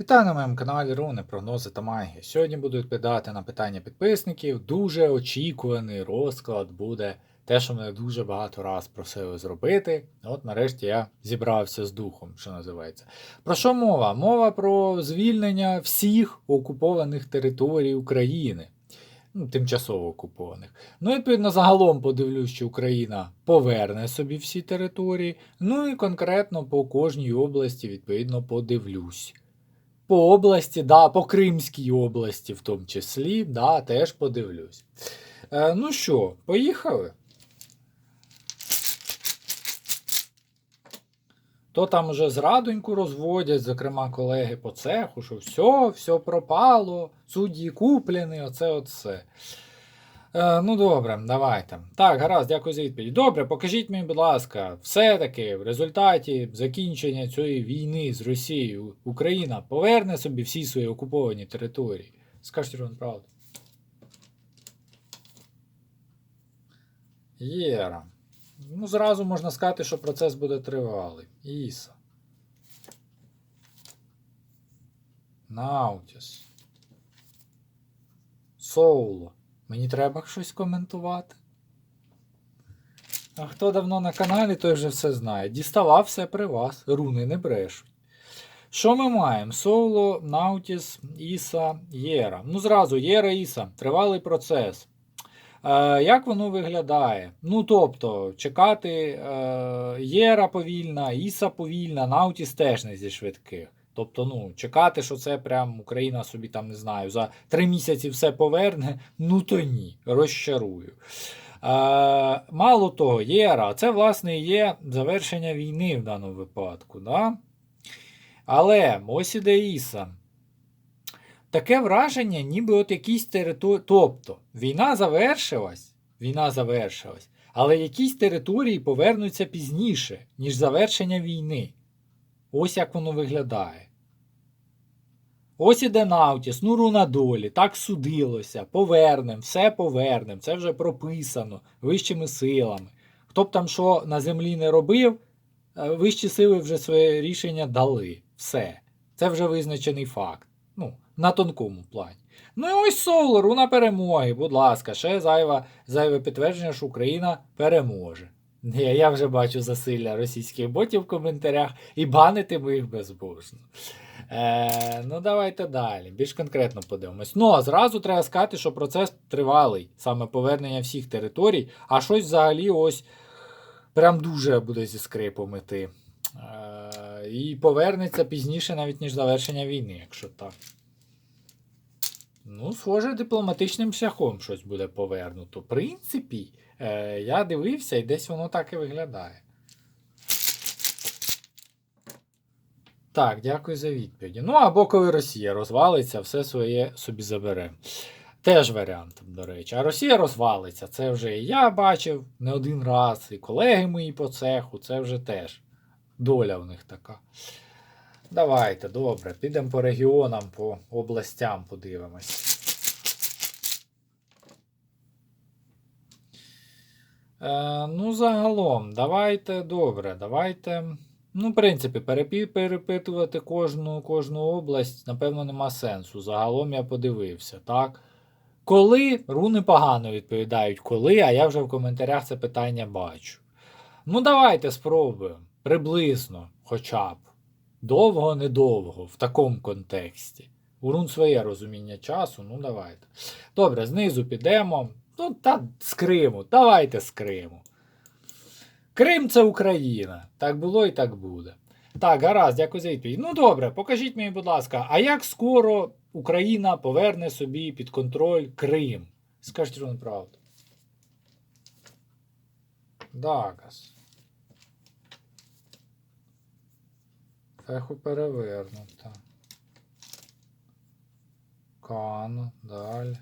Вітаю на моєму каналі Руни, прогнози та магія. Сьогодні буду відповідати на питання підписників. Дуже очікуваний розклад буде те, що мене дуже багато раз просили зробити. От нарешті я зібрався з духом, що називається. Про що мова? Мова про звільнення всіх окупованих територій України. Ну, тимчасово окупованих. Ну, відповідно, загалом подивлюсь, що Україна поверне собі всі території. Ну і конкретно по кожній області, відповідно, подивлюсь. По області, да, по Кримській області, в тому числі, да, теж подивлюсь. Е, ну що, поїхали? То там вже зрадоньку розводять, зокрема, колеги по цеху, що все, все пропало, судді куплені, оце оце. Е, ну добре, давайте. Так, гаразд, дякую за відповідь. Добре, покажіть мені, будь ласка, все-таки в результаті закінчення цієї війни з Росією Україна поверне собі всі свої окуповані території. Скажіть вам правду. Єра. Ну, зразу можна сказати, що процес буде тривалий. Іса. Наутіс. Соуло. Мені треба щось коментувати. А хто давно на каналі, той вже все знає. Діставав все при вас. Руни не брешуть. Що ми маємо? Соло, Наутіс, Іса, Єра. Ну, зразу, Єра, Іса. Тривалий процес. Е, як воно виглядає? Ну, тобто, чекати е, Єра повільна, Іса повільна, Наутіс теж не зі швидких. Тобто, ну, чекати, що це прям Україна собі там не знаю, за три місяці все поверне, ну то ні, розчарую. Е, мало того, єра, це, власне, є завершення війни в даному випадку. Да? Але ось іде Іса. Таке враження, ніби от якісь території. Тобто, війна завершилась, війна завершилась, але якісь території повернуться пізніше, ніж завершення війни. Ось як воно виглядає. Ось іде Наутіс, ну руна долі, так судилося, повернем, все повернем, це вже прописано вищими силами. Хто б там що на землі не робив, е, вищі сили вже своє рішення дали. Все. Це вже визначений факт. Ну, на тонкому плані. Ну і ось Соул, руна перемоги, будь ласка, ще зайве, зайве підтвердження, що Україна переможе. Я, я вже бачу засилля російських ботів в коментарях і банитиму їх безбожно. Е, ну, давайте далі. Більш конкретно подивимось. Ну, а зразу треба сказати, що процес тривалий, саме повернення всіх територій, а щось взагалі ось прям дуже буде зі скрипом іти. Е, і повернеться пізніше, навіть ніж завершення війни, якщо так. Ну, схоже, дипломатичним шляхом щось буде повернуто. В принципі, е, я дивився і десь воно так і виглядає. Так, дякую за відповіді. Ну, або коли Росія розвалиться, все своє собі забере. Теж варіант, до речі. А Росія розвалиться. Це вже і я бачив не один раз, і колеги мої по цеху, це вже теж доля в них така. Давайте, добре, підемо по регіонам, по областям подивимось. Е, ну, загалом, давайте добре, давайте. Ну, в принципі, перепитувати кожну, кожну область, напевно, нема сенсу. Загалом я подивився, так? Коли руни погано відповідають, коли, а я вже в коментарях це питання бачу. Ну, давайте спробуємо. Приблизно, хоча б. Довго, недовго, в такому контексті. У рун своє розуміння часу, ну давайте. Добре, знизу підемо. Ну, та з Криму. Давайте з Криму. Крим це Україна. Так було і так буде. Так, гаразд, дякую за відповідь. Ну добре, покажіть мені, будь ласка, а як скоро Україна поверне собі під контроль Крим? Скажіть вам правду. Дагас. Феху перевернута. Кан, далі.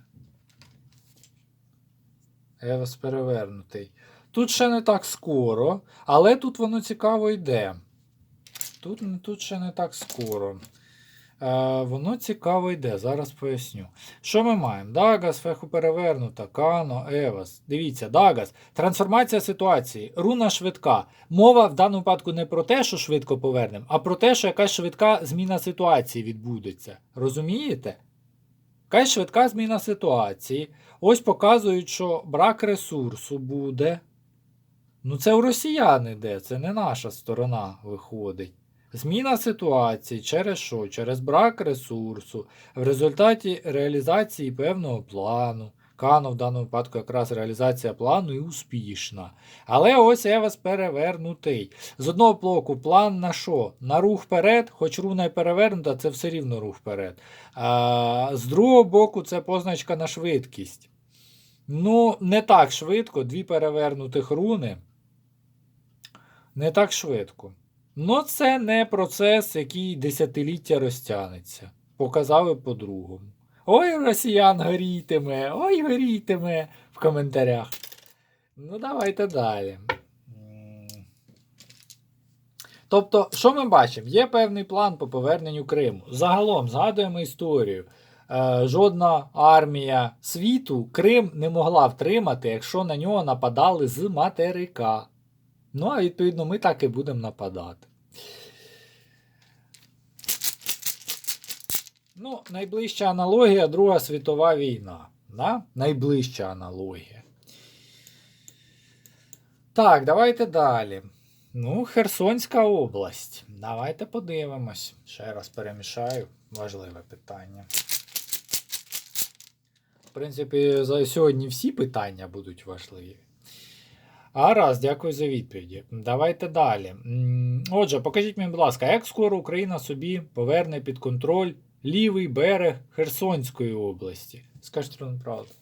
Евес перевернутий. Тут ще не так скоро, але тут воно цікаво йде. Тут, тут ще не так скоро. Е, воно цікаво йде, зараз поясню. Що ми маємо? Дагас, феху перевернута, Кано, Евас. Дивіться, Дагас. Трансформація ситуації. Руна швидка. Мова в даному випадку не про те, що швидко повернемо, а про те, що якась швидка зміна ситуації відбудеться. Розумієте? Якась швидка зміна ситуації. Ось показують, що брак ресурсу буде. Ну, це у росіян іде, це не наша сторона виходить. Зміна ситуації через що? Через брак ресурсу, в результаті реалізації певного плану. Кано в даному випадку якраз реалізація плану і успішна. Але ось Евас перевернутий. З одного боку, план на що? На рух вперед, хоч руна й перевернута, це все рівно рух вперед. А, з другого боку, це позначка на швидкість. Ну, не так швидко, дві перевернутих руни. Не так швидко. Ну, це не процес, який десятиліття розтягнеться. Показали по-другому. Ой, росіян горітиме, ой, горітиме в коментарях. Ну, давайте далі. Тобто, що ми бачимо? Є певний план по поверненню Криму. Загалом згадуємо історію. Е, жодна армія світу Крим не могла втримати, якщо на нього нападали з материка. Ну, а відповідно, ми так і будемо нападати. Ну, найближча аналогія Друга світова війна. Да? Найближча аналогія. Так, давайте далі. Ну, Херсонська область. Давайте подивимось. Ще раз перемішаю. Важливе питання. В принципі, за сьогодні всі питання будуть важливі. А раз, дякую за відповіді. Давайте далі. Отже, покажіть мені, будь ласка, як скоро Україна собі поверне під контроль лівий берег Херсонської області? Скажіть вам правду.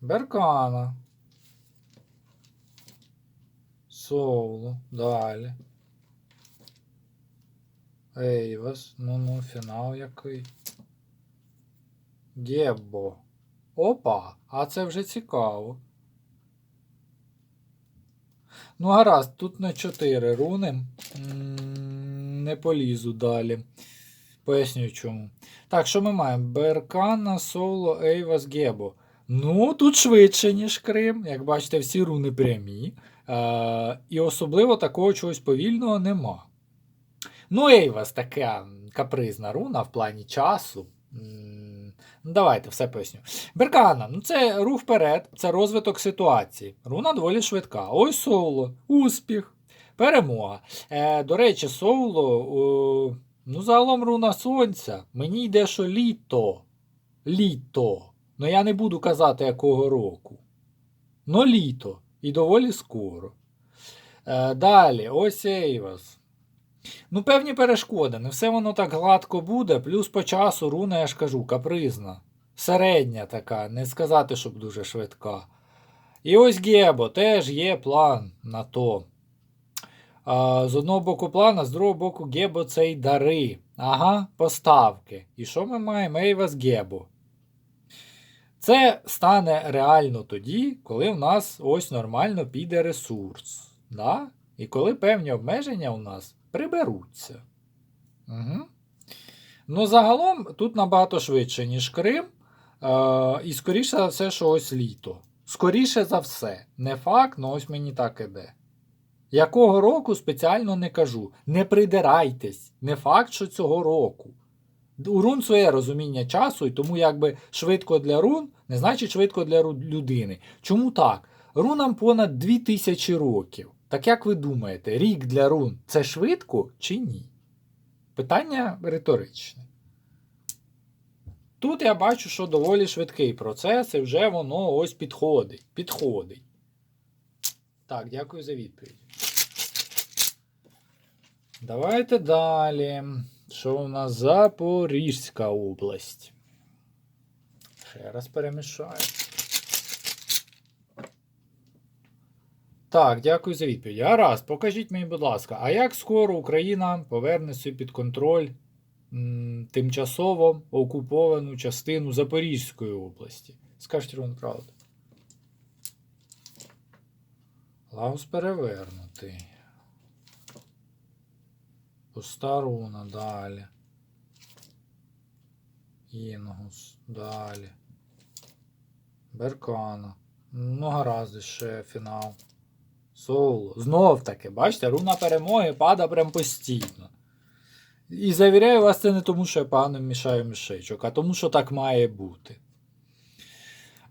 Беркана. Соулу. Далі. Ейвас. Ну-ну, фінал який. Геббо. Опа, а це вже цікаво. Ну, гаразд, тут на 4 руни. М, Не полізу далі. Поясню чому. Так, що ми маємо? Беркана, Соло, Ейвас, Гебо. Ну, тут швидше, ніж Крим. Як бачите, всі руни прямі. Е, і особливо такого чогось повільного нема. Ну, Ейвас така капризна руна в плані часу. Давайте все поясню. Беркана, ну це рух вперед, це розвиток ситуації. Руна доволі швидка. Ось Соуло, успіх, перемога. Е, До речі, Соуло, о, ну загалом руна сонця. Мені йде, що літо. Літо. Ну я не буду казати, якого року. Ну літо. І доволі скоро. Е, далі, ось Ейвас. Ну, певні перешкоди. Не все воно так гладко буде, плюс по часу руна, я ж кажу, капризна. Середня така, не сказати, щоб дуже швидка. І ось Гебо, теж є план на то. З одного боку план, а з другого боку Гебо це й дари. Ага, поставки. І що ми маємо? Ейвас Гебо. Це стане реально тоді, коли в нас ось нормально піде ресурс. Да? І коли певні обмеження у нас приберуться. Угу. Ну, загалом тут набагато швидше, ніж Крим. Е, і скоріше за все, що ось літо. Скоріше за все. Не факт, але ось мені так іде. Якого року спеціально не кажу. Не придирайтесь. Не факт, що цього року. У рун своє розуміння часу, і тому якби швидко для рун не значить швидко для людини. Чому так? Рунам понад 2000 років. Так як ви думаєте, рік для рун це швидко чи ні? Питання риторичне. Тут я бачу, що доволі швидкий процес, і вже воно ось підходить. Підходить. Так, дякую за відповідь. Давайте далі. Що у нас Запорізька область? Ще раз перемішаю. Так, дякую за відповідь. Гаразд, покажіть мені, будь ласка, а як скоро Україна поверне собі під контроль тимчасово окуповану частину Запорізької області? Скажіть вам правду. Лагус перевернутий. Постаруна далі. Інгус далі. Беркана. Ну, гаразд ще фінал. Соло. Знов таки, бачите, руна перемоги пада прям постійно. І завіряю вас, це не тому, що я погано мішаю мішечок, а тому, що так має бути.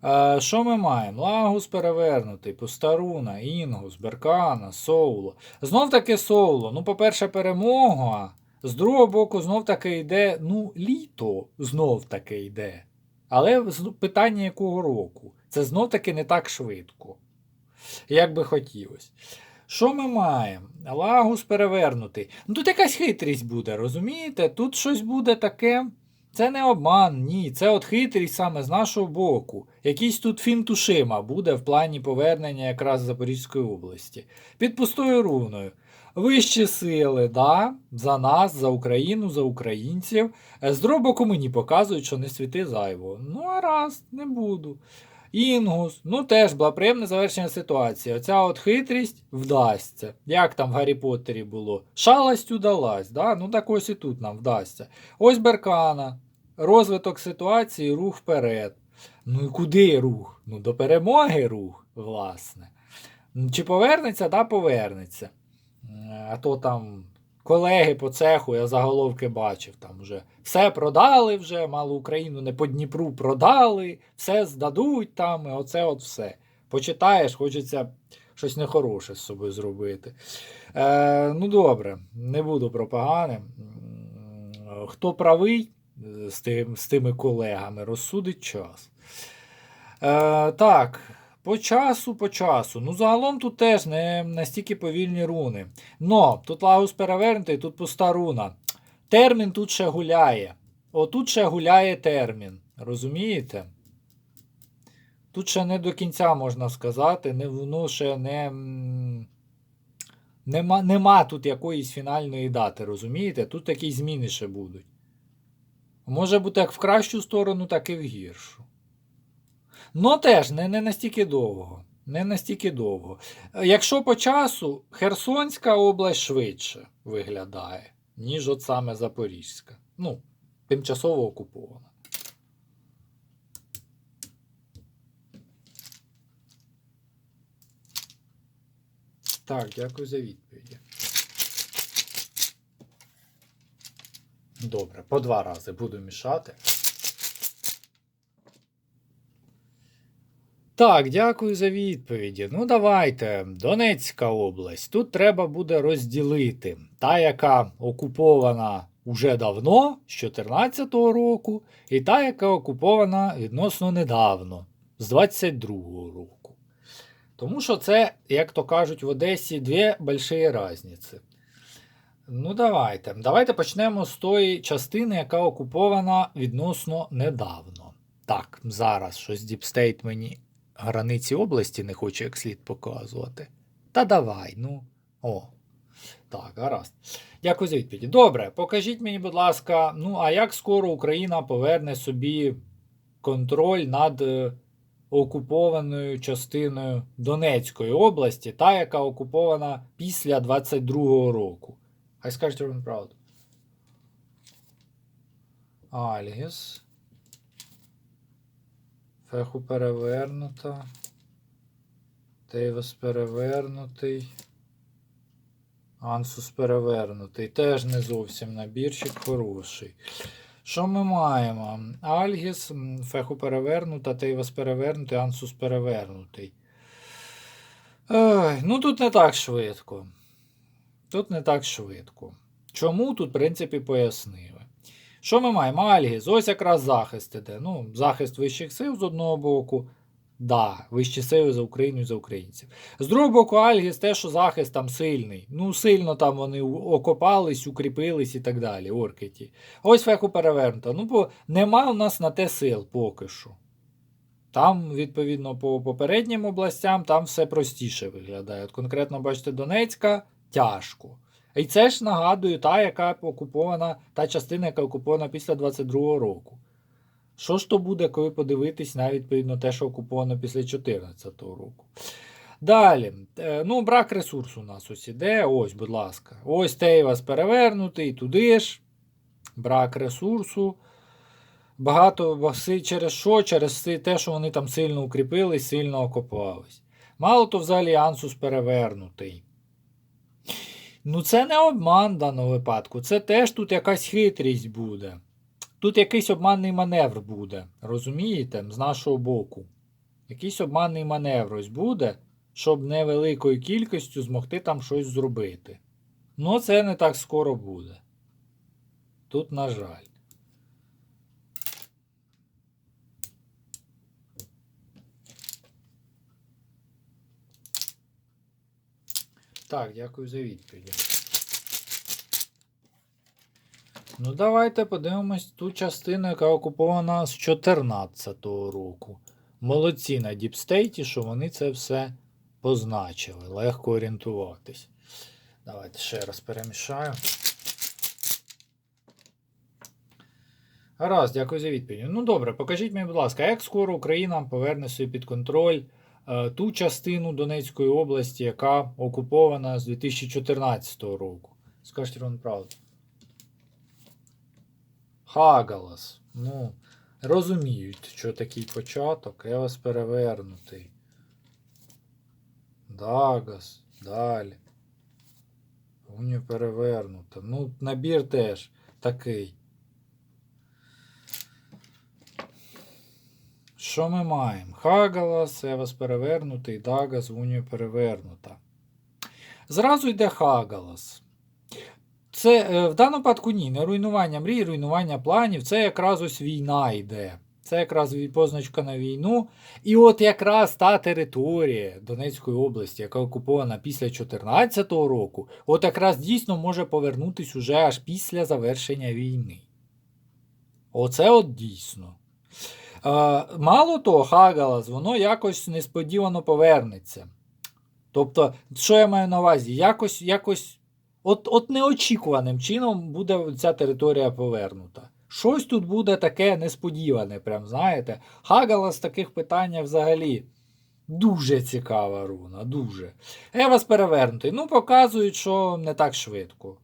Е, що ми маємо? Лагус перевернутий, Постаруна, Інгус, Беркана, Соуло. Знов таки Соуло. Ну, по-перше, перемога. З другого боку, знов таки йде, ну, літо знов таки йде. Але питання якого року? Це знов таки не так швидко, як би хотілося. Що ми маємо? Лагус перевернутий. Ну тут якась хитрість буде, розумієте? Тут щось буде таке. Це не обман, ні. Це от хитрість саме з нашого боку. Якийсь тут фінтушима буде в плані повернення якраз Запорізької області. Під пустою руною. Вищі сили, да, за нас, за Україну, за українців. Е, З другого боку мені показують, що не світи зайво. Ну, а раз, не буду. Інгус, ну теж була приємне завершення ситуації. Оця от хитрість вдасться. Як там в Гаррі Поттері було? Шалость удалась, да? ну так ось і тут нам вдасться. Ось Беркана. Розвиток ситуації, рух вперед. Ну і куди рух? Ну до перемоги рух, власне. Чи повернеться, да, повернеться. Е, А то там колеги по цеху, я заголовки бачив, там вже все продали вже, мало Україну не по Дніпру продали, все здадуть там, і оце от все. Почитаєш, хочеться щось нехороше з собою зробити. Е, ну добре, не буду про погане. Хто правий з, тим, з тими колегами, розсудить час. Е, так, по часу, по часу. Ну, загалом тут теж не настільки повільні руни. Но тут лагус перевернутий, тут пуста руна. Термін тут ще гуляє. Отут ще гуляє термін. Розумієте? Тут ще не до кінця можна сказати, не, воно ще не. Нема, нема тут якоїсь фінальної дати, розумієте? Тут такі зміни ще будуть. Може бути як в кращу сторону, так і в гіршу. Ну теж не, не настільки довго. Не настільки довго. Якщо по часу, Херсонська область швидше виглядає, ніж от саме Запорізька. Ну, тимчасово окупована. Так, дякую за відповіді. Добре, по два рази буду мішати. Так, дякую за відповіді. Ну, давайте. Донецька область. Тут треба буде розділити. Та, яка окупована уже давно, з 2014 року, і та, яка окупована відносно недавно, з 22-го року. Тому що це, як то кажуть в Одесі, дві больші різниці. Ну, давайте. Давайте почнемо з тої частини, яка окупована відносно недавно. Так, зараз щось Діпстейт мені границі області не хоче як слід показувати. Та давай, ну. О. Так, гаразд. Дякую за відповіді. Добре, покажіть мені, будь ласка, ну а як скоро Україна поверне собі контроль над е, окупованою частиною Донецької області, та, яка окупована після 22-го року? Хай скажуть ровно правду. Альгіс. Феху перевернута. Тейвас перевернутий. Ансус перевернутий. Теж не зовсім набірчик хороший. Що ми маємо? Альгіс, феху перевернута, Тейвас перевернутий, Ансус перевернутий. Ой, ну тут не так швидко. Тут не так швидко. Чому тут, в принципі, пояснили. Що ми маємо? Альгіс, ось якраз захист іде. Ну, захист вищих сил з одного боку. Да, вищі сили за Україну і за українців. З другого боку, Альгіс те, що захист там сильний. Ну, сильно там вони окопались, укріпились і так далі. Оркеті. Ось феху перевернуто. Ну, бо нема у нас на те сил поки що. Там, відповідно, по попереднім областям там все простіше виглядає. От конкретно, бачите, Донецька тяжко. І це ж нагадую, та, яка окупована, та частина, яка окупована після 22-го року. Що ж то буде, коли подивитись на відповідно те, що окуповано після 2014 року? Далі. Е, Ну, брак ресурсу у нас ось іде. Ось, будь ласка. Ось Тейвас перевернутий, туди ж. Брак ресурсу. Багато через що? Через те, що вони там сильно укріпились, сильно окопались. Мало то взагалі Ансус перевернутий. Ну, це не обман в даному випадку. Це теж тут якась хитрість буде. Тут якийсь обманний маневр буде. Розумієте? З нашого боку. Якийсь обманний маневр ось буде, щоб невеликою кількістю змогти там щось зробити. Ну, це не так скоро буде. Тут, на жаль. Так, дякую за відповідь. Ну, давайте подивимось ту частину, яка окупована з 2014 року. Молодці на діпстейті, що вони це все позначили. Легко орієнтуватись. Давайте ще раз перемішаю. Гаразд, дякую за відповідь. Ну добре, покажіть мені, будь ласка, як скоро Україна поверне собі під контроль ту частину Донецької області, яка окупована з 2014 року? Скажіть вам правду. Хагалас. Ну, розуміють, що такий початок. Я вас перевернутий. Дагас. Далі. Унію перевернута. Ну, набір теж такий. Що ми маємо? Хагалас, Евас перевернутий, Дагас, Унію перевернута. Зразу йде Хагалас. Це е, в даному випадку ні, не руйнування мрій, руйнування планів. Це якраз ось війна йде. Це якраз позначка на війну. І от якраз та територія Донецької області, яка окупована після 2014 року, от якраз дійсно може повернутись уже аж після завершення війни. Оце от дійсно. Мало того, Хагалас, воно якось несподівано повернеться. Тобто, що я маю на увазі? Якось, якось От, от неочікуваним чином буде ця територія повернута. Щось тут буде таке несподіване, прям знаєте. Хагала таких питань взагалі дуже цікава руна, дуже. Евас перевернутий. Ну, показують, що не так швидко.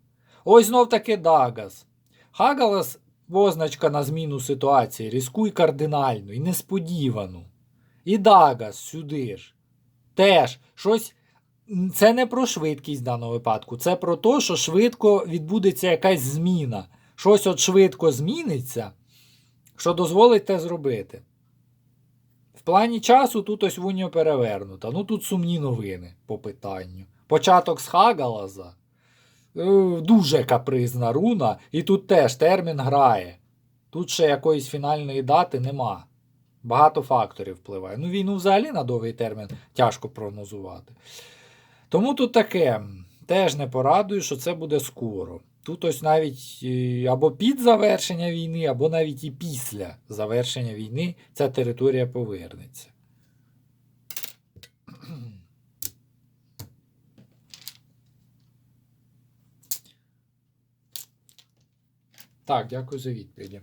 Ось знов таки Дагас. Хагалас позначка на зміну ситуації. Різкуй кардинальну і несподівану. І Дагас сюди ж. Теж щось це не про швидкість в даному випадку, це про те, що швидко відбудеться якась зміна. Щось от швидко зміниться, що дозволить те зробити. В плані часу тут ось Вуньо перевернута. Ну тут сумні новини по питанню. Початок з Хагалаза. Е, Дуже капризна руна, і тут теж термін грає. Тут ще якоїсь фінальної дати нема. Багато факторів впливає. Ну, війну взагалі на довгий термін тяжко прогнозувати. Тому тут таке, теж не порадую, що це буде скоро. Тут ось навіть е, або під завершення війни, або навіть і після завершення війни ця територія повернеться. Так, дякую за відповіді.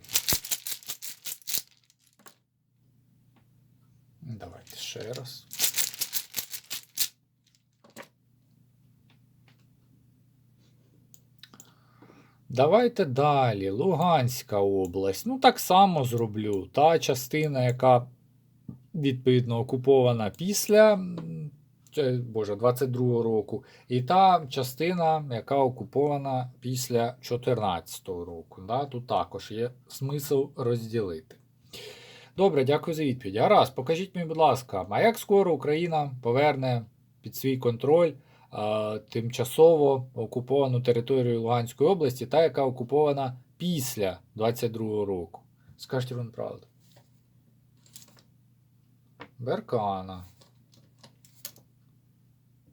Давайте ще раз. Давайте далі. Луганська область. Ну, так само зроблю. Та частина, яка відповідно окупована після Боже, 22 року, і та частина, яка окупована після 2014 року. Да? Тут також є смисл розділити. Добре, дякую за відповідь. Гаразд, покажіть мені, будь ласка, а як скоро Україна поверне під свій контроль е, тимчасово окуповану територію Луганської області, та яка окупована після 22 року? Скажіть вам правду. Беркана.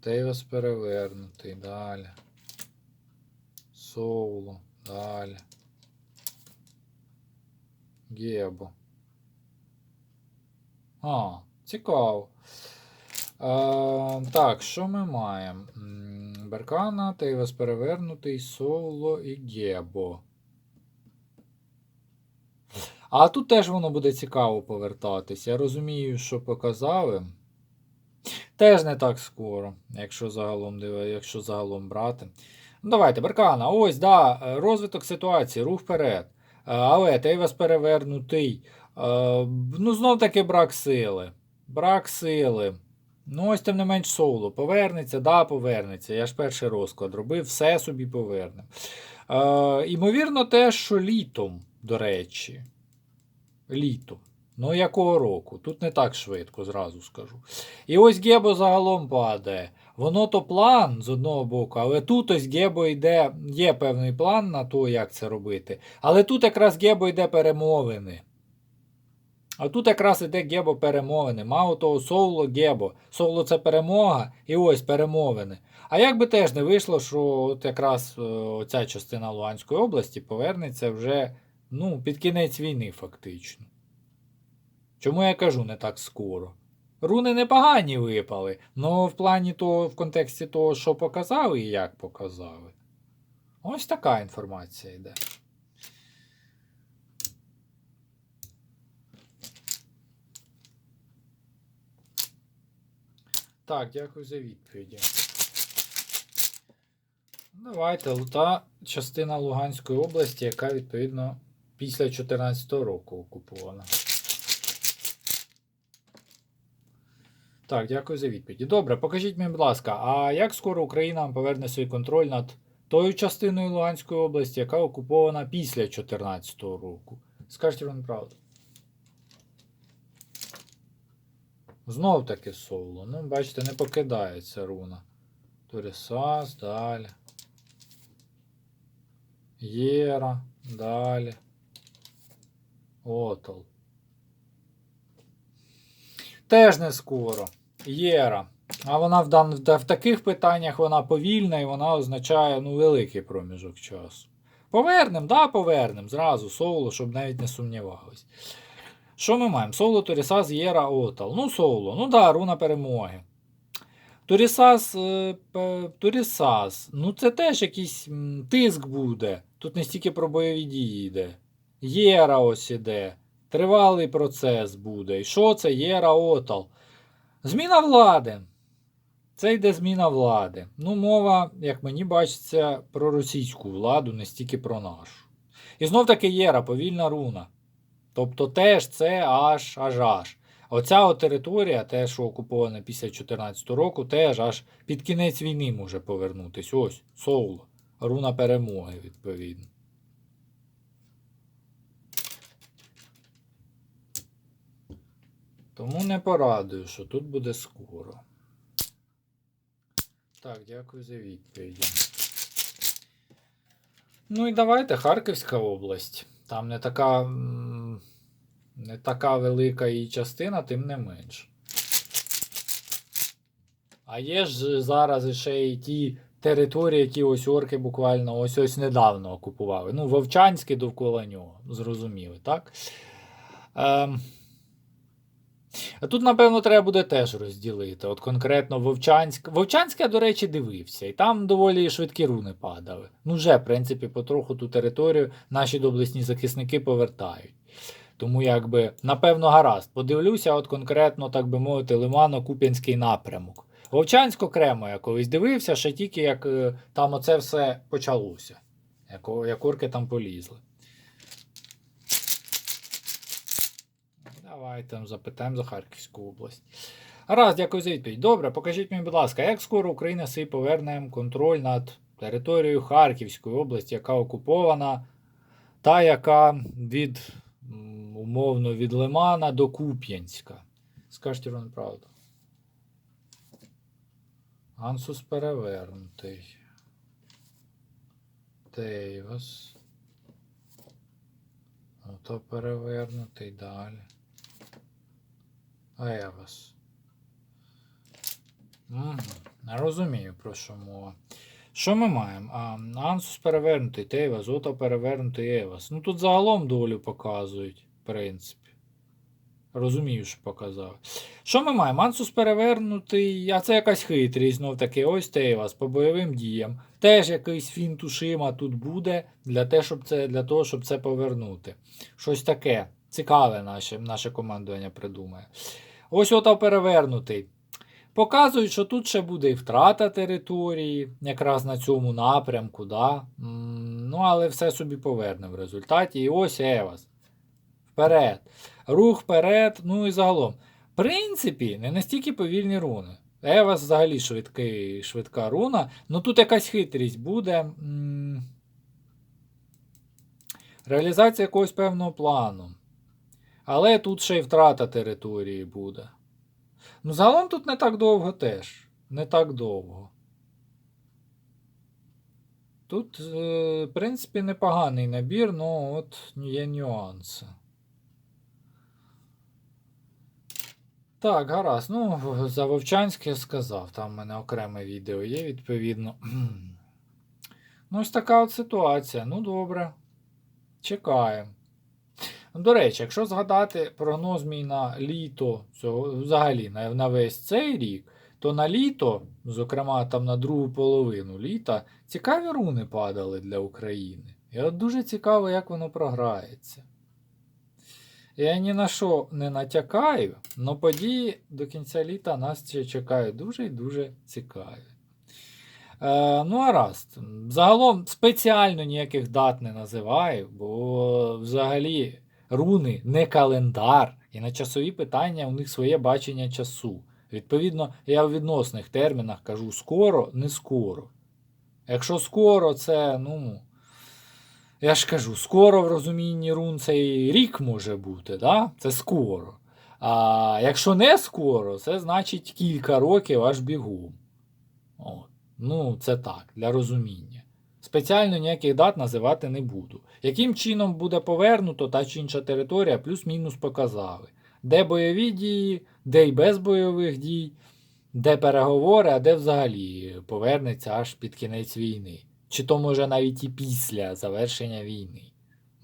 Тейвас перевернутий. Далі. Соуло. Далі. Гебо. А, цікаво. Е, так, що ми маємо? Беркана, Тейвас перевернутий, Соло і Гебо. А тут теж воно буде цікаво повертатись. Я розумію, що показали. Теж не так скоро, якщо загалом, якщо загалом брати. Ну, давайте, Беркана, ось, да, е, розвиток ситуації, рух вперед. Е, Але Тейвас перевернутий. Е, Ну, знов таки брак сили. Брак сили. Ну, ось тим не менш соло. Повернеться, да, повернеться. Я ж перший розклад робив, все собі поверне. Імовірно, те, що літом, до речі. Літом. Ну, якого року? Тут не так швидко, зразу скажу. І ось Гебо загалом падає. Воно то план з одного боку, але тут ось Гебо йде, є певний план на то, як це робити. Але тут якраз Гебо йде перемовини. А тут якраз іде Гебо перемовини. Мало того, Соуло Гебо. Соуло це перемога, і ось перемовини. А як би теж не вийшло, що от якраз е, ця частина Луганської області повернеться вже ну, під кінець війни, фактично. Чому я кажу не так скоро? Руни непогані випали, але в плані того, в контексті того, що показали і як показали. Ось така інформація йде. Так, дякую за відповіді. Давайте та частина Луганської області, яка відповідно після 2014 року окупована. Так, дякую за відповіді. Добре, покажіть мені, будь ласка, а як скоро Україна поверне свій контроль над тою частиною Луганської області, яка окупована після 2014 року? Скажіть вам правду. Знов таки соло. Ну, бачите, не покидається руна. Торісас, далі. Єра, далі. Отол. Теж не скоро. Єра. А вона в, дан... в таких питаннях вона повільна і вона означає ну, великий проміжок часу. Повернем, да, повернем. Зразу соло, щоб навіть не сумнівались. Що ми маємо? Соло, Торісас, Єра, Отал. Ну, соло. Ну да, руна перемоги. Торісас, е, Торісас. Ну, це теж якийсь тиск буде. Тут не стільки про бойові дії йде. Єра ось іде. Тривалий процес буде. І що це? Єра Отал. Зміна влади. Це йде зміна влади. Ну, мова, як мені бачиться, про російську владу, не стільки про нашу. І знов таки Єра, повільна руна. Тобто теж це аж аж аж. Оця от територія, те, що окупована після 2014 року, теж аж під кінець війни може повернутись. Ось, Соуло. Руна перемоги, відповідно. Тому не порадую, що тут буде скоро. Так, дякую за відповіді. Ну і давайте Харківська область. Там не така, не така велика її частина, тим не менш. А є ж зараз ще й ті території, які ось орки буквально ось ось недавно окупували. Ну, Вовчанське довкола нього, зрозуміли, так? Ем... Тут, напевно, треба буде теж розділити. От конкретно Вовчанськ. Вовчанськ, я, до речі, дивився, і там доволі швидкі руни падали. Ну, вже, в принципі, потроху ту територію наші доблесні захисники повертають. Тому, якби, напевно, гаразд. Подивлюся, от конкретно, так би мовити, Лимано-Куп'янський напрямок. Вовчанськ окремо я колись дивився, ще тільки як е, там оце все почалося. Як орки там полізли. Давайте запитаємо за Харківську область. Раз, дякую за відповідь. Добре, покажіть мені, будь ласка, як скоро Україна собі поверне контроль над територією Харківської області, яка окупована, та яка від умовно від Лимана до Куп'янська. Скажіть вам правду. Ансус перевернутий. Тейвас. Ото перевернутий далі. Евас. Угу. Розумію, про що мова. Що ми маємо? А, Ансус перевернутий, Тейвас, Ото перевернутий Евас. Ну тут загалом долю показують, в принципі. Розумію, що показав. Що ми маємо? Ансус перевернутий, а це якась хитрість, знов таки, ось Тейвас по бойовим діям. Теж якийсь фінт ушима тут буде для, те, щоб це, для того, щоб це повернути. Щось таке. Цікаве наше, наше командування придумає. Ось ото перевернутий. Показують, що тут ще буде і втрата території, якраз на цьому напрямку, да? Ну, але все собі поверне в результаті. І ось Евас. Вперед. Рух вперед, ну і загалом. В принципі, не настільки повільні руни. Евас взагалі швидкий, швидка руна. Ну тут якась хитрість буде. Реалізація якогось певного плану. Але тут ще й втрата території буде. Ну, загалом тут не так довго теж. Не так довго. Тут, е, в принципі, непоганий набір, але от є нюанси. Так, гаразд. Ну, за Вовчанське я сказав, там в мене окреме відео є, відповідно. Ну, ось така от ситуація. Ну, добре. Чекаємо. Ну, До речі, якщо згадати прогноз мій на літо, цього, взагалі на, на весь цей рік, то на літо, зокрема там на другу половину літа, цікаві руни падали для України. І от дуже цікаво, як воно програється. Я ні на що не натякаю, але події до кінця літа нас ще чекають дуже і дуже цікаві. Е, ну, а раз. Загалом спеціально ніяких дат не називаю, бо взагалі руни не календар, і на часові питання у них своє бачення часу. Відповідно, я в відносних термінах кажу скоро, не скоро. Якщо скоро, це, ну. Я ж кажу, скоро в розумінні рун цей рік може бути, да? це скоро. А якщо не скоро, це значить кілька років аж бігом. От. Ну, це так, для розуміння. Спеціально ніяких дат називати не буду. Яким чином буде повернуто та чи інша територія, плюс-мінус показали. Де бойові дії, де й без бойових дій, де переговори, а де взагалі повернеться аж під кінець війни. Чи то може навіть і після завершення війни.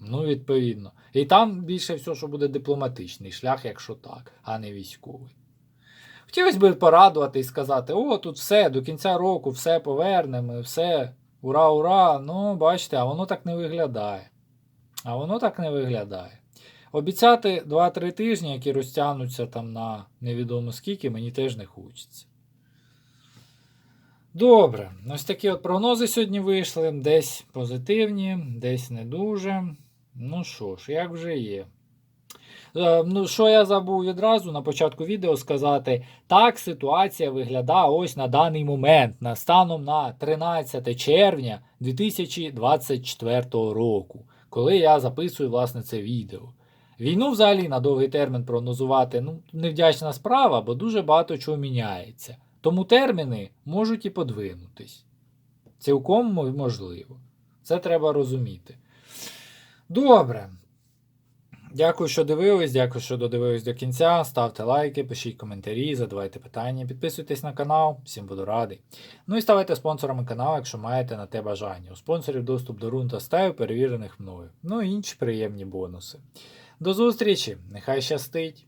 Ну, відповідно. І там більше всього, що буде дипломатичний шлях, якщо так, а не військовий. Хотілося б порадувати і сказати: о, тут все, до кінця року все повернемо, все, ура, ура. Ну, бачите, а воно так не виглядає. А воно так не виглядає. Обіцяти 2-3 тижні, які розтягнуться там на невідомо скільки, мені теж не хочеться. Добре, ось такі от прогнози сьогодні вийшли. Десь позитивні, десь не дуже. Ну що ж, як вже є. Е, Ну, що я забув відразу на початку відео сказати, так ситуація виглядає ось на даний момент, на станом на 13 червня 2024 року, коли я записую власне це відео. Війну взагалі на довгий термін прогнозувати ну, невдячна справа, бо дуже багато чого міняється. Тому терміни можуть і подвинутись. Цілком можливо. Це треба розуміти. Добре. Дякую, що дивились, дякую, що додивились до кінця. Ставте лайки, пишіть коментарі, задавайте питання, підписуйтесь на канал, всім буду радий. Ну і ставайте спонсорами каналу, якщо маєте на те бажання. У спонсорів доступ до рун та стаю, перевірених мною. Ну і інші приємні бонуси. До зустрічі! Нехай щастить!